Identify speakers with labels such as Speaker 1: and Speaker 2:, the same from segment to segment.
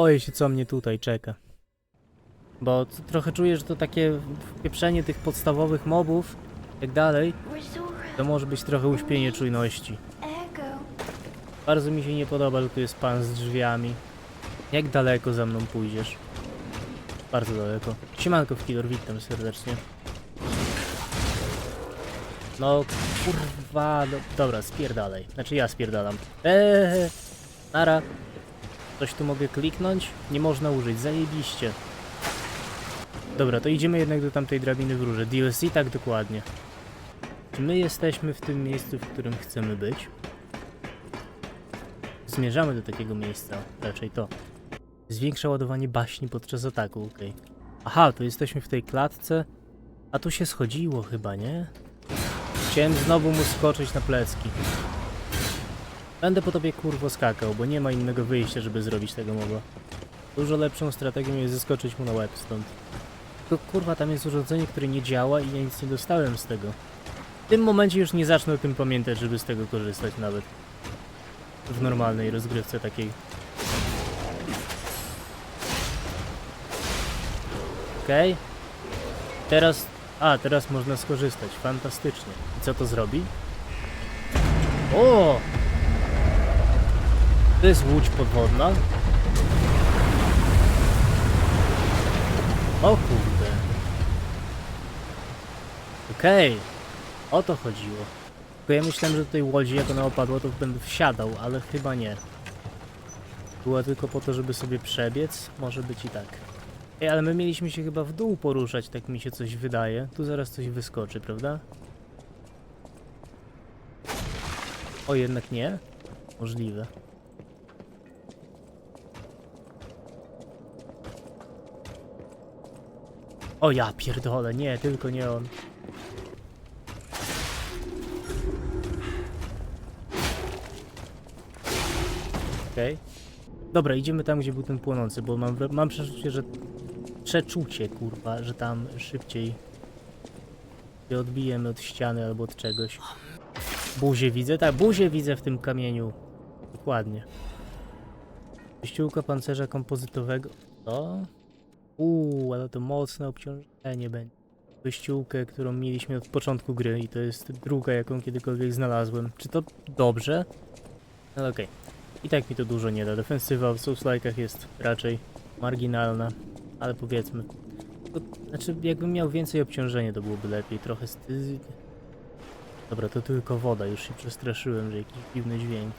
Speaker 1: Boję się, co mnie tutaj czeka. Bo trochę czuję, że to takie pieprzenie tych podstawowych mobów i tak dalej, to może być trochę uśpienie czujności. Bardzo mi się nie podoba, że tu jest pan z drzwiami. Jak daleko za mną pójdziesz? Bardzo daleko. Siemanko Killer, witam serdecznie. No kurwa, no, dobra, spierdalaj. Znaczy ja spierdalam. Eee, nara. Coś tu mogę kliknąć? Nie można użyć, zajebiście. Dobra, to idziemy jednak do tamtej drabiny w rurze. DLC tak dokładnie. Czy my jesteśmy w tym miejscu, w którym chcemy być? Zmierzamy do takiego miejsca, raczej to. Zwiększa ładowanie baśni podczas ataku, okej. Aha, to jesteśmy w tej klatce. A tu się schodziło chyba, nie? Chciałem znowu mu skoczyć na plecki. Będę po tobie kurwo skakał, bo nie ma innego wyjścia, żeby zrobić tego mowa. Dużo lepszą strategią jest zeskoczyć mu na łeb stąd. Tylko kurwa, tam jest urządzenie, które nie działa i ja nic nie dostałem z tego. W tym momencie już nie zacznę o tym pamiętać, żeby z tego korzystać nawet w normalnej rozgrywce takiej. Okej. Teraz... A, teraz można skorzystać. Fantastycznie. I co to zrobi? O! To jest łódź podwodna. O kurde. Okej. O to chodziło. Tylko ja myślałem, że do tej łodzi, jak ona opadła, to będę wsiadał, ale chyba nie. Była tylko po to, żeby sobie przebiec? Może być i tak. Ej, ale my mieliśmy się chyba w dół poruszać, tak mi się coś wydaje. Tu zaraz coś wyskoczy, prawda? O, jednak nie? Możliwe. O ja pierdolę, nie, tylko nie on. Okej. Dobra, idziemy tam, gdzie był ten płonący, bo mam, mam przeczucie, że... Przeczucie, kurwa, że tam szybciej się odbijemy od ściany albo od czegoś. Buzię widzę? Tak, buzię widzę w tym kamieniu. Dokładnie. Wyściółka pancerza kompozytowego. To? Uuu, ale to mocne obciążenie będzie. Wyściółkę, którą mieliśmy od początku gry i to jest druga, jaką kiedykolwiek znalazłem. Czy to dobrze? Ale okej. I tak mi to dużo nie da. Defensywa w Souls-like'ach jest raczej marginalna, ale powiedzmy. To, znaczy, jakbym miał więcej obciążenia, to byłoby lepiej. Trochę sty... Dobra, to tylko woda. Już się przestraszyłem, że jakiś dziwny dźwięk.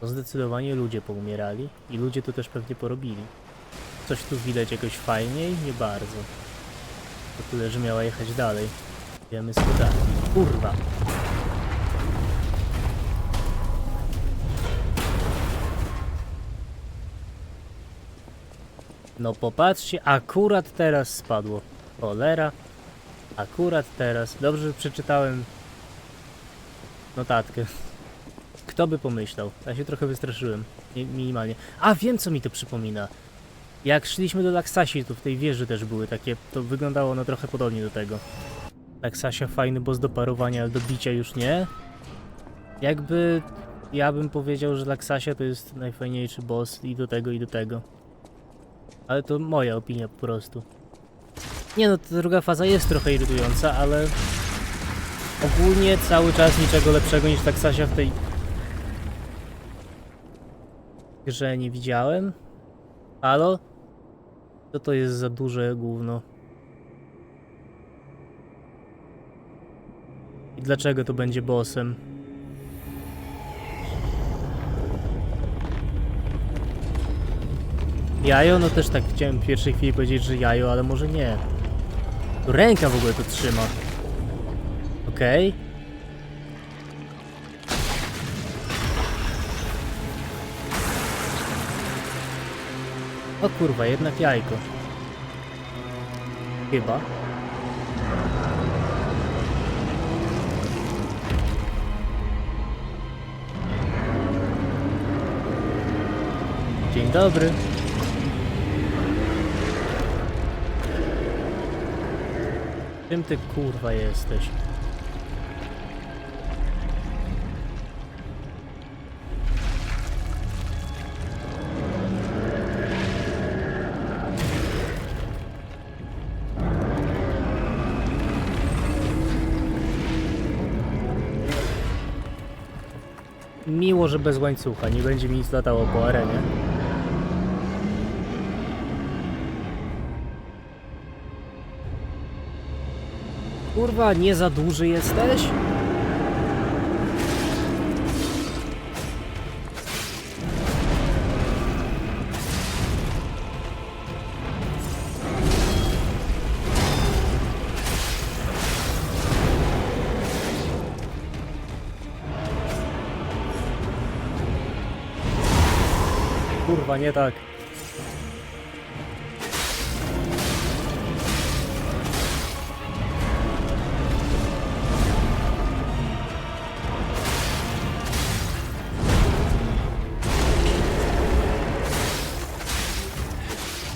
Speaker 1: To zdecydowanie ludzie poumierali i ludzie to też pewnie porobili. Coś tu widać jakoś fajniej? Nie bardzo. To tyle, że miała jechać dalej. Wiemy skąd. Kurwa. No popatrzcie, akurat teraz spadło. Cholera. Akurat teraz. Dobrze, że przeczytałem notatkę. Kto by pomyślał? Ja się trochę wystraszyłem. Mi- Minimalnie. A, wiem co mi to przypomina. Jak szliśmy do Laksasi, to w tej wieży też były takie, to wyglądało no trochę podobnie do tego. Laksasia fajny boss do parowania, ale do bicia już nie. Jakby ja bym powiedział, że Laksasia to jest najfajniejszy boss i do tego i do tego. Ale to moja opinia po prostu. Nie no, ta druga faza jest trochę irytująca, ale ogólnie cały czas niczego lepszego niż Laksasia w tej grze nie widziałem. Halo? Co to jest za duże gówno? I dlaczego to będzie bossem? Jajo? No też tak chciałem w pierwszej chwili powiedzieć, że jajo, ale może nie. Ręka w ogóle to trzyma. Okej. O kurwa, jednak jajko. Chyba. Dzień dobry. Czym ty kurwa jesteś? Że bez łańcucha, nie będzie mi nic latało po arenie. Kurwa, nie za duży jesteś? Kurwa, nie tak.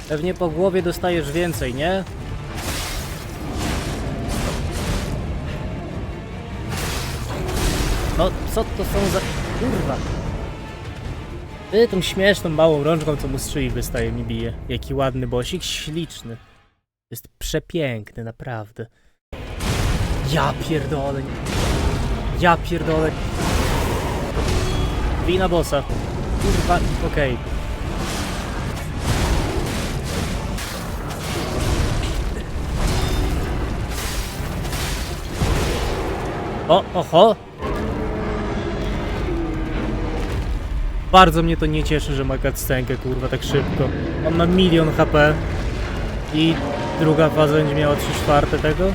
Speaker 1: Pewnie po głowie dostajesz więcej, nie? No, co to są za... Kurwa. Ty tą śmieszną małą rączką, co mu z szyi wystaje, mi bije. Jaki ładny bosik, śliczny. Jest przepiękny, naprawdę. Ja pierdolę. Ja pierdolę. Wina bossa. Kurwa, okej. O, oho! Bardzo mnie to nie cieszy, że ma cutscenkę, kurwa, tak szybko. On ma milion HP i druga faza będzie miała 3 czwarte tego.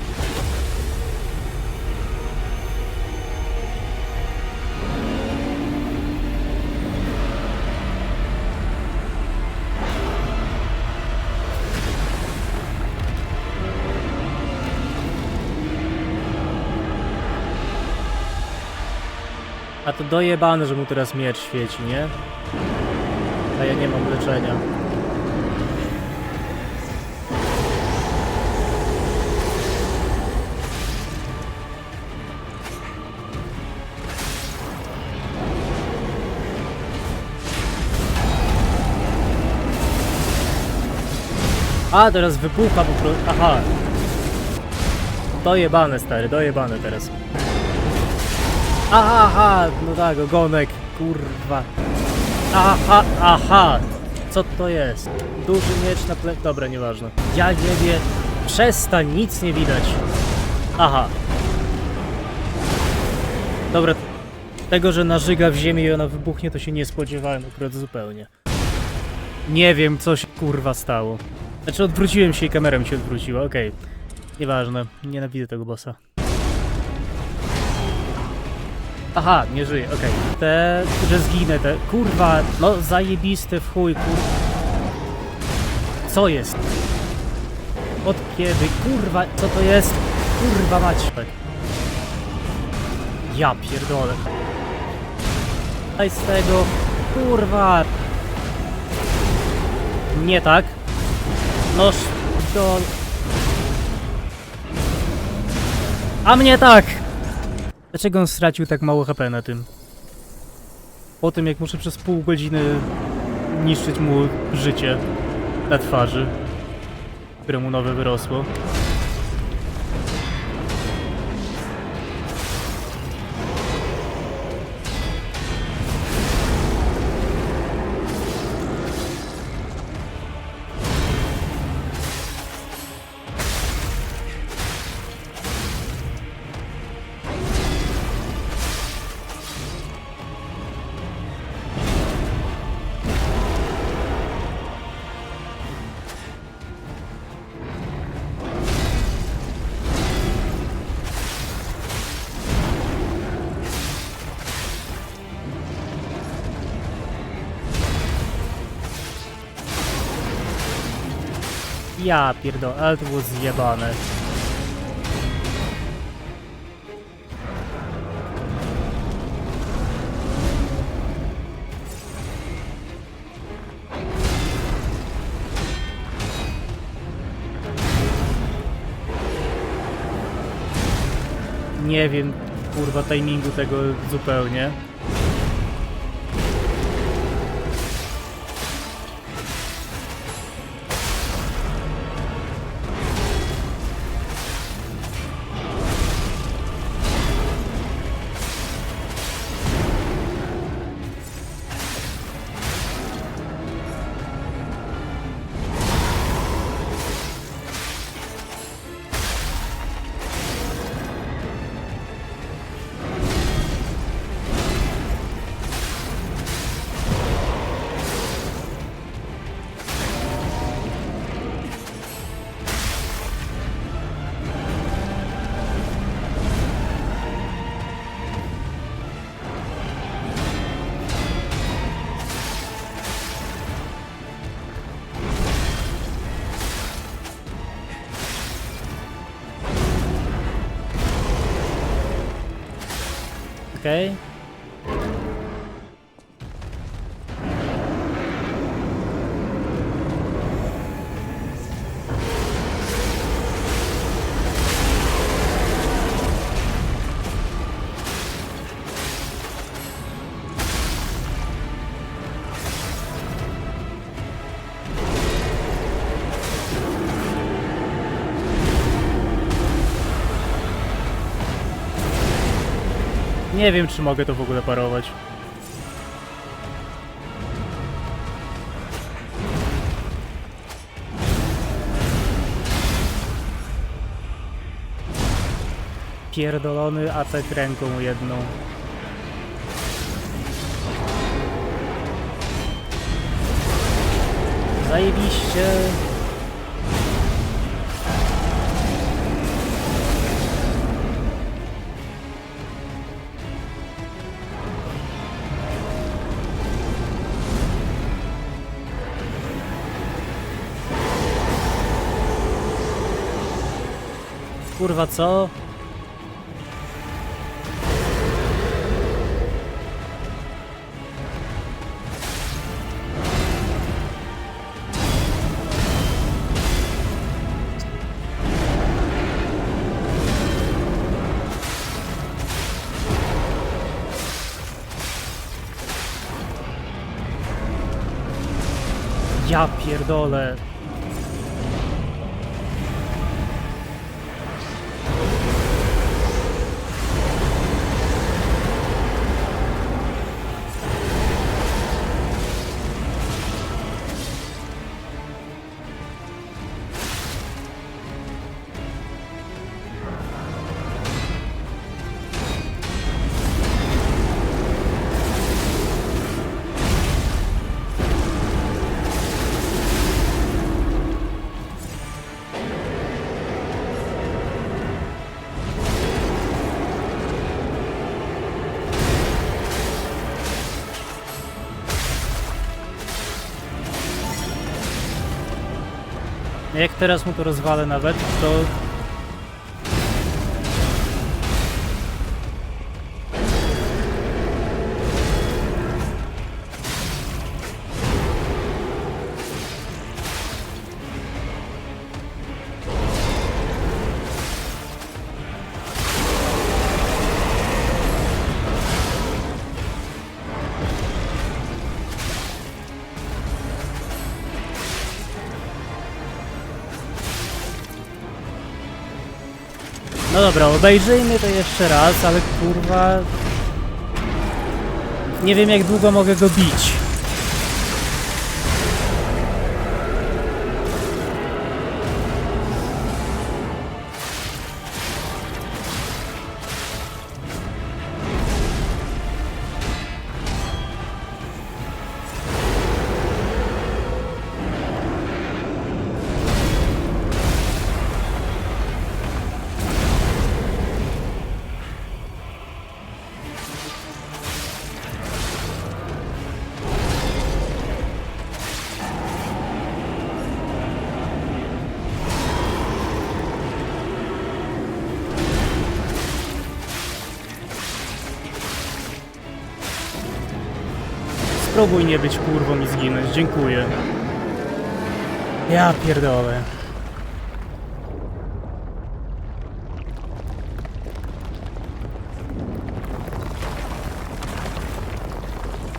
Speaker 1: A to dojebane, że mu teraz miecz świeci, nie? A ja nie mam leczenia. A, teraz wybucha po prostu. Aha. Dojebane, stary, dojebane teraz. Aha, no tak, ogonek, kurwa. Aha, aha, co to jest? Duży miecz na ple... Dobra, nieważne. Ja nie wiem, przestań, nic nie widać. Aha. Dobra, tego, że nażyga w ziemię i ona wybuchnie, to się nie spodziewałem akurat zupełnie. Nie wiem, co się kurwa stało. Znaczy odwróciłem się i kamera mi się odwróciła, okej. Nieważne, nienawidzę tego bossa. Aha, nie żyje, okej. Te, że zginę, te, kurwa, no zajebiste w chuj, kur... Co jest? Od kiedy, kurwa, co to jest? Kurwa mać. Ja pierdolę. Daj z tego, kurwa. Nie tak. Noż, do... A mnie tak! Dlaczego on stracił tak mało HP na tym? Po tym jak muszę przez pół godziny niszczyć mu życie na twarzy, które mu nowe wyrosło. Ja pierdolę, ale to było zjebane. Nie wiem, kurwa, timingu tego zupełnie. Okej. Nie wiem, czy mogę to w ogóle parować. Pierdolony atak ręką jedną. Zajebiście. Kurwa, co? Ja pierdolę. Jak teraz mu to rozwalę nawet, to... No dobra, obejrzyjmy to jeszcze raz, ale kurwa... Nie wiem jak długo mogę go bić. Spróbuj nie być kurwą i zginąć, dziękuję. Ja pierdolę.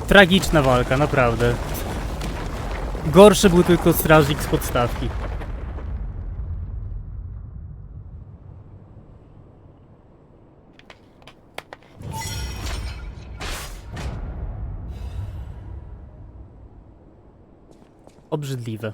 Speaker 1: Tragiczna walka, naprawdę. Gorszy był tylko strażnik z podstawki. Obrzydliwe.